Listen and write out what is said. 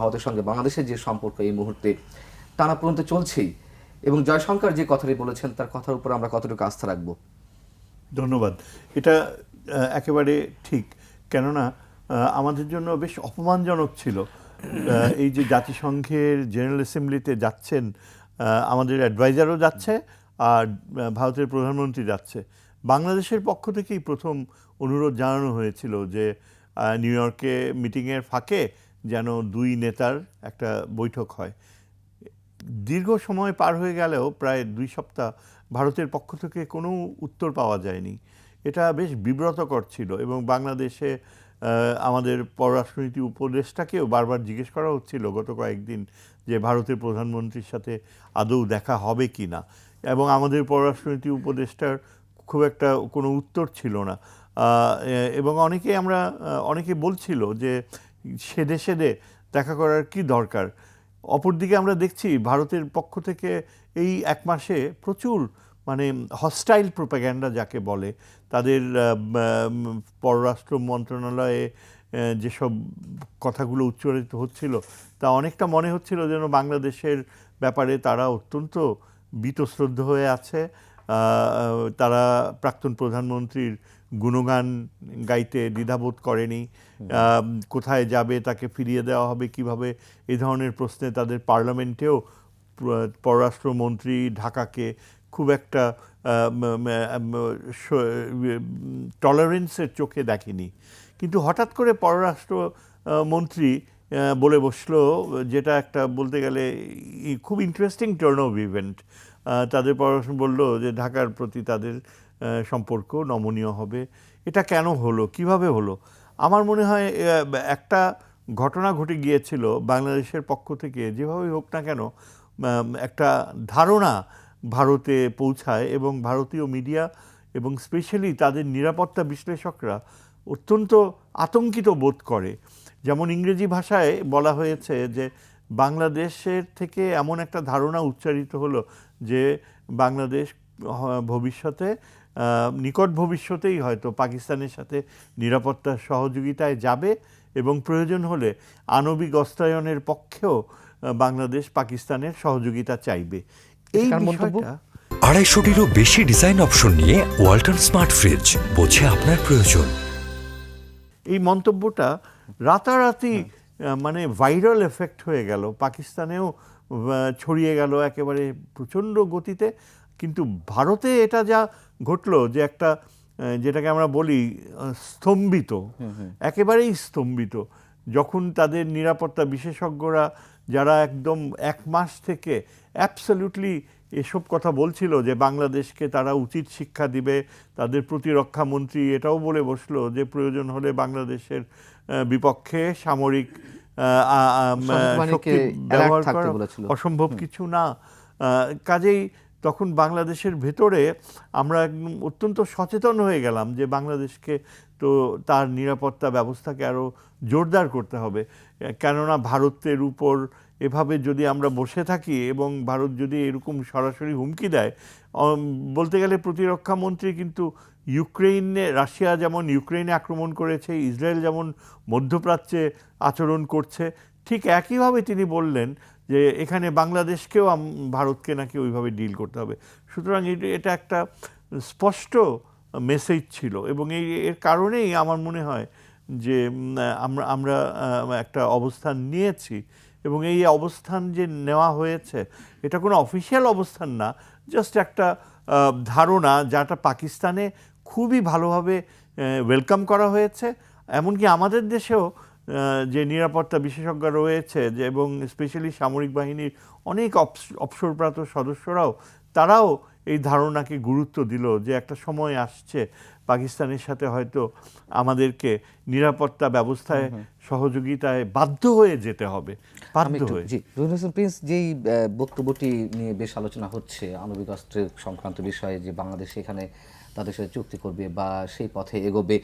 ভারতের সঙ্গে বাংলাদেশের যে সম্পর্ক এই মুহূর্তে টানাপোড়েন চলছেই। এবং জয়শঙ্কর যে কথাটি বলেছেন, তার কথার উপর আমরা কতটুকু আস্থা রাখব? ধন্যবাদ। এটা একেবারে ঠিক। কেননা আমাদের জন্য বেশ অপমানজনক ছিল। এই যে জাতিসংঘের জেনারেল অ্যাসেম্বলিতে যাচ্ছেন আমাদের অ্যাডভাইজারও যাচ্ছে আর ভারতের প্রধানমন্ত্রী যাচ্ছে। বাংলাদেশের পক্ষ থেকেই প্রথম অনুরোধ জানানো হয়েছিল যে নিউ ইয়র্কে মিটিংয়ের ফাঁকে যেন দুই নেতার একটা বৈঠক হয়। দীর্ঘ সময় পার হয়ে গেলেও প্রায় দুই সপ্তাহ ভারতের পক্ষ থেকে কোনো উত্তর পাওয়া যায়নি। এটা বেশ বিব্রতকর ছিল এবং বাংলাদেশে আমাদের পররাষ্ট্রনীতি উপদেষ্টাকেও বারবার জিজ্ঞেস করা হচ্ছিল গত কয়েকদিন যে ভারতের প্রধানমন্ত্রীর সাথে আদৌ দেখা হবে কি না। এবং আমাদের পররাষ্ট্রনীতি উপদেষ্টার খুব একটা কোনো উত্তর ছিল না। এবং অনেকে আমরা অনেকে বলছিল যে সেদে সেদে দেখা করার কি দরকার? অপরদিকে আমরা দেখছি ভারতের পক্ষ থেকে এই এক মাসে প্রচুর মানে হস্টাইল প্রোপাগ্যান্ডা যাকে বলে, তাদের পররাষ্ট্র মন্ত্রণালয়ে যেসব কথাগুলো উচ্চারিত হচ্ছিল, তা অনেকটা মনে হচ্ছিল যেন বাংলাদেশের ব্যাপারে তারা অত্যন্ত বীতশ্রদ্ধ হয়ে আছে। তারা প্রাক্তন প্রধানমন্ত্রীর গুণগান গাইতে দ্বিধাবোধ করেনি। কোথায় যাবে, তাকে ফিরিয়ে দেওয়া হবে কীভাবে, এ ধরনের প্রশ্নে তাদের পার্লামেন্টেও পররাষ্ট্রমন্ত্রী ঢাকাকে খুব একটা টলারেন্সের চোখে দেখেনি। কিন্তু হঠাৎ করে পররাষ্ট্র মন্ত্রী বলে বসল, যেটা একটা বলতে গেলে খুব ইন্টারেস্টিং টার্ন অফ ইভেন্ট তাদের পররাষ্ট্র বলল যে ঢাকার প্রতি তাদের সম্পর্ক নমনীয় হবে। এটা কেন হলো? কীভাবে হলো? আমার মনে হয় একটা ঘটনা ঘটে গিয়েছিল বাংলাদেশের পক্ষ থেকে, যেভাবেই হোক না কেন একটা ধারণা ভারতে পৌঁছায় এবং ভারতীয় মিডিয়া এবং স্পেশালি তাদের নিরাপত্তা বিশ্লেষকরা অত্যন্ত আতঙ্কিত বোধ করে। যেমন ইংরেজি ভাষায় বলা হয়েছে যে, বাংলাদেশের থেকে এমন একটা ধারণা উচ্চারিত হলো যে বাংলাদেশ ভবিষ্যতে নিকট ভবিষ্যতেই হয়তো পাকিস্তানের সাথে নিরাপত্তা সহযোগিতায় যাবে এবং প্রয়োজন হলে আণবিক অস্ত্রায়নের পক্ষেও বাংলাদেশ পাকিস্তানের সহযোগিতা চাইবে। এই বিষয়টা আড়াইশোটিরও বেশি ডিজাইন অপশন নিয়ে ওয়ালটন স্মার্ট ফ্রিজ বোঝে আপনার প্রয়োজন। এই মন্তব্যটা রাতারাতি মানে ভাইরাল এফেক্ট হয়ে গেল। পাকিস্তানেও ছড়িয়ে গেল একেবারে প্রচণ্ড গতিতে। কিন্তু ভারতে এটা যা ঘটলো যে একটা যেটাকে আমরা বলি স্তম্ভিত একেবারেই স্তম্ভিত। যখন তাদের নিরাপত্তা বিশেষজ্ঞরা যারা একদম এক মাস থেকে অ্যাবসলিউটলি এসব কথা বলছিল যে বাংলাদেশকে তারা উচিত শিক্ষা দিবে তাদের প্রতিরক্ষা মন্ত্রী এটাও বলে বসল যে প্রয়োজন হলে বাংলাদেশের বিপক্ষে সামরিক ব্যবহার করা অসম্ভব কিছু না। কাজেই তখন বাংলাদেশের ভেতরে আমরা একদম অত্যন্ত সচেতন হয়ে গেলাম যে বাংলাদেশকে তো তার নিরাপত্তা ব্যবস্থাকে আরও জোরদার করতে হবে। কেননা ভারতের উপর এভাবে যদি আমরা বসে থাকি এবং ভারত যদি এরকম সরাসরি হুমকি দেয় বলতে গেলে প্রতিরক্ষা মন্ত্রী কিন্তু ইউক্রেইনে, রাশিয়া যেমন ইউক্রেইনে আক্রমণ করেছে, ইসরায়েল যেমন মধ্যপ্রাচ্যে আচরণ করছে, ঠিক একইভাবে তিনি বললেন যে এখানে বাংলাদেশকেও ভারতকে নাকি ওইভাবে ডিল করতে হবে। সুতরাং এটা একটা স্পষ্ট মেসেজ ছিল এবং এই, এর কারণেই আমার মনে হয় যে আমরা আমরা একটা অবস্থান নিয়েছি এবং এই অবস্থান যে নেওয়া হয়েছে, এটা কোনো অফিসিয়াল অবস্থান না, জাস্ট একটা ধারণা যাটা পাকিস্তানে খুবই ভালোভাবে ওয়েলকাম করা হয়েছে। এমনকি আমাদের দেশেও যে নিরাপত্তা বিশেষজ্ঞ রয়েছে যে এবং স্পেশালি সামরিক বাহিনীর অনেক অবস- অবসরপ্রাপ্ত সদস্যরাও তারাও এই ধারণাকে গুরুত্ব দিল যে একটা সময় আসছে পাকিস্তানের সাথে হয়তো আমাদেরকে নিরাপত্তা ব্যবস্থায় সহযোগিতায় বাধ্য হয়ে যেতে হবে বাধ্য হয়ে। জি রুহুল প্রিন্স যেই বক্তব্যটি নিয়ে বেশ আলোচনা হচ্ছে আণবিক অস্ত্রের সংক্রান্ত বিষয়ে যে বাংলাদেশ এখানে তাদের সাথে চুক্তি করবে বা সেই পথে এগোবে।